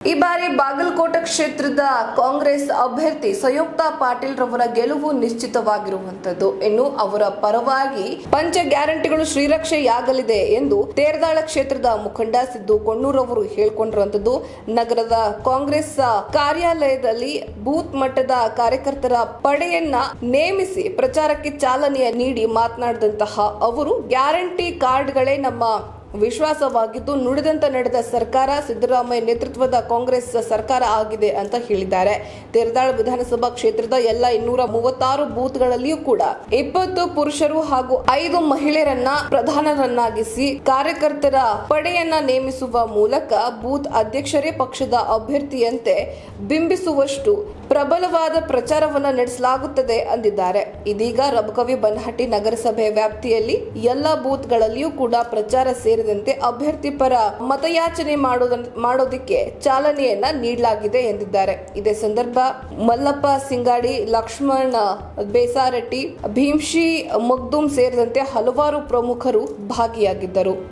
ಈ ಬಾರಿ ಬಾಗಲಕೋಟೆ ಕ್ಷೇತ್ರದ ಕಾಂಗ್ರೆಸ್ ಅಭ್ಯರ್ಥಿ ಸಂಯುಕ್ತ ಪಾಟೀಲ್ ರವರ ಗೆಲುವು ನಿಶ್ಚಿತವಾಗಿರುವಂತದ್ದು ಇನ್ನು ಅವರ ಪರವಾಗಿ ಪಂಚ ಗ್ಯಾರಂಟಿಗಳು ಶ್ರೀರಕ್ಷೆಯಾಗಲಿದೆ ಎಂದು ತೇರದಾಳ ಕ್ಷೇತ್ರದ ಮುಖಂಡ ಸಿದ್ದು ಕೊಣ್ಣೂರವರು ಹೇಳಿಕೊಂಡಿರುವಂತದ್ದು ನಗರದ ಕಾಂಗ್ರೆಸ್ ಕಾರ್ಯಾಲಯದಲ್ಲಿ ಬೂತ್ ಮಟ್ಟದ ಕಾರ್ಯಕರ್ತರ ಪಡೆಯನ್ನ ನೇಮಿಸಿ ಪ್ರಚಾರಕ್ಕೆ ಚಾಲನೆ ನೀಡಿ ಮಾತನಾಡಿದಂತಹ ಅವರು, ಗ್ಯಾರಂಟಿ ಕಾರ್ಡ್ಗಳೇ ನಮ್ಮ ವಿಶ್ವಾಸವಾಗಿದ್ದು ನುಡಿದಂತೆ ನಡೆದ ಸರ್ಕಾರ ಸಿದ್ದರಾಮಯ್ಯ ನೇತೃತ್ವದ ಕಾಂಗ್ರೆಸ್ ಸರ್ಕಾರ ಆಗಿದೆ ಅಂತ ಹೇಳಿದ್ದಾರೆ. ತೆರದಾಳ ವಿಧಾನಸಭಾ ಕ್ಷೇತ್ರದ ಎಲ್ಲ ಇನ್ನೂರ ಮೂವತ್ತಾರು ಬೂತ್ಗಳಲ್ಲಿಯೂ ಕೂಡ ಇಪ್ಪತ್ತು ಪುರುಷರು ಹಾಗೂ ಐದು ಮಹಿಳೆಯರನ್ನ ಪ್ರಧಾನರನ್ನಾಗಿಸಿ ಕಾರ್ಯಕರ್ತರ ಪಡೆಯನ್ನ ನೇಮಿಸುವ ಮೂಲಕ ಬೂತ್ ಅಧ್ಯಕ್ಷರೇ ಪಕ್ಷದ ಅಭ್ಯರ್ಥಿಯಂತೆ ಬಿಂಬಿಸುವಷ್ಟು ಪ್ರಬಲವಾದ ಪ್ರಚಾರವನ್ನ ನಡೆಸಲಾಗುತ್ತದೆ ಅಂದಿದ್ದಾರೆ. ಇದೀಗ ರಬಕವಿ ಬನ್ಹಟ್ಟಿ ನಗರಸಭೆ ವ್ಯಾಪ್ತಿಯಲ್ಲಿ ಎಲ್ಲ ಬೂತ್ಗಳಲ್ಲಿಯೂ ಕೂಡ ಪ್ರಚಾರ ಸೇರಿದಂತೆ ಅಭ್ಯರ್ಥಿ ಪರ ಮತಯಾಚನೆ ಮಾಡೋದಿಕ್ಕೆ ಚಾಲನೆಯನ್ನ ನೀಡಲಾಗಿದೆ ಎಂದಿದ್ದಾರೆ. ಇದೇ ಸಂದರ್ಭ ಮಲ್ಲಪ್ಪ ಸಿಂಗಾಡಿ, ಲಕ್ಷ್ಮಣ ಬೇಸಾರೆಟ್ಟಿ, ಭೀಮ್ಶಿ ಮಗ್ದೂಮ್ ಸೇರಿದಂತೆ ಹಲವಾರು ಪ್ರಮುಖರು ಭಾಗಿಯಾಗಿದ್ದರು.